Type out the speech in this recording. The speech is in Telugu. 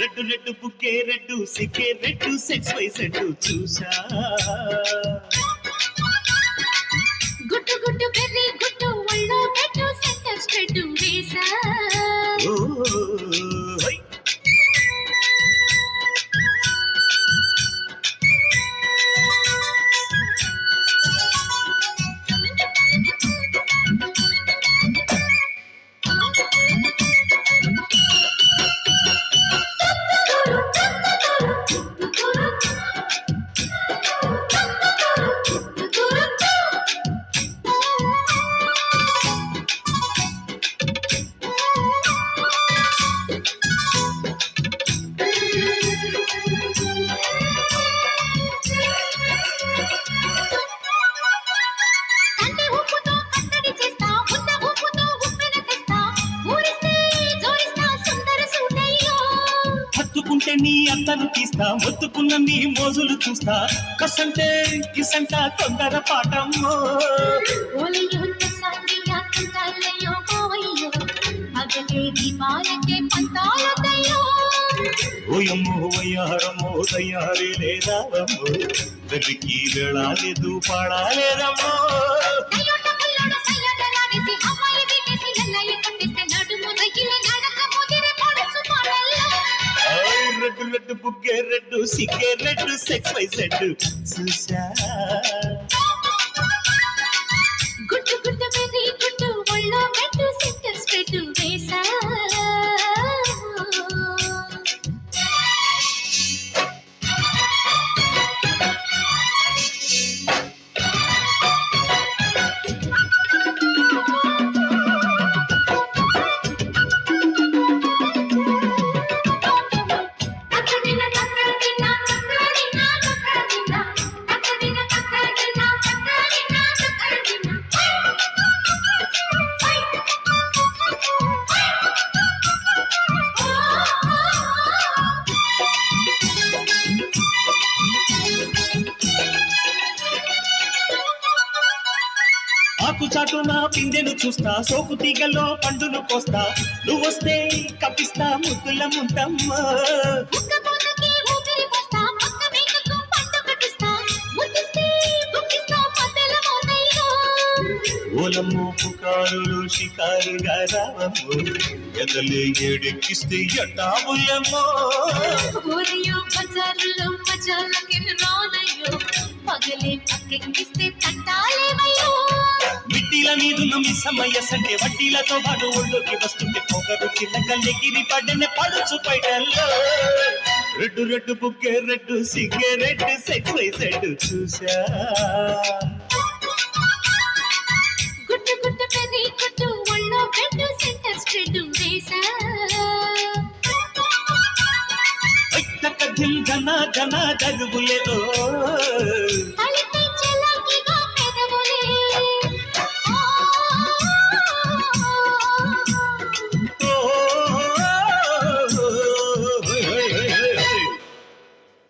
రెడ్డు రెడ్డు బుక్కే రెడ్డు సిక్కే రెడ్డు సెక్స్ వైస్ రెడ్డు చూసా. గుట్టు గుట్టు బెర్రీ గుట్టు ఒళ్ళో పెట్టు సెంటర్ స్ప్రెడ్ హత్తుకుంటే నీ అత్తను తీస్తా మొత్తుకున్న నీ మోజులు చూస్తా. కసంటే కిసంట తొందర పాటమ్మో ఓయమ్మో వయ్యారమ్మో తయారీ లేదారమ్మో వెర్రికి వెళ్ళాలేదు పాడాలేదమ్మో బుగ్గే రెడ్డు సిగ్గే రెడ్డు సెక్స్ వై సెడ్డు చూసా చాటు చాటున పిందెను చూస్తా సోకు తీగలో పండును కోస్తా. నువ్వొస్తే కప్పిస్తా ముద్దుల ముంతమ్మా ఓలమ్ము పుకారులు షికారుగా రావము ఎదలే ఏడెక్కిస్తే ఎటావులమో ఊరయ్యో బజారులో బజార్లకి రానయ్యో పగలే పక్కెక్కిస్తే తట్టాలేమో మిట్టిల మీదున్న మిస్సమ్మయ్య సంటే వడ్డీలతో పాటు ఒళ్ళోకి వస్తుంటే పొగరు చిల్లకల్లెగిరి పడ్డనే పడుచు పైటల్లో. రెడ్డు రెడ్డు బుక్కే రెడ్డు సిగ్గే రెడ్డు సెక్స్ వై సెడ్ చూసా గుట్టు గుట్టు పెరి గుట్టు ఒళ్ళో పెట్టు సెంటర్ స్ప్రెడ్ వేసా దిల్ ఘన ఘన జరుగులే ఓ.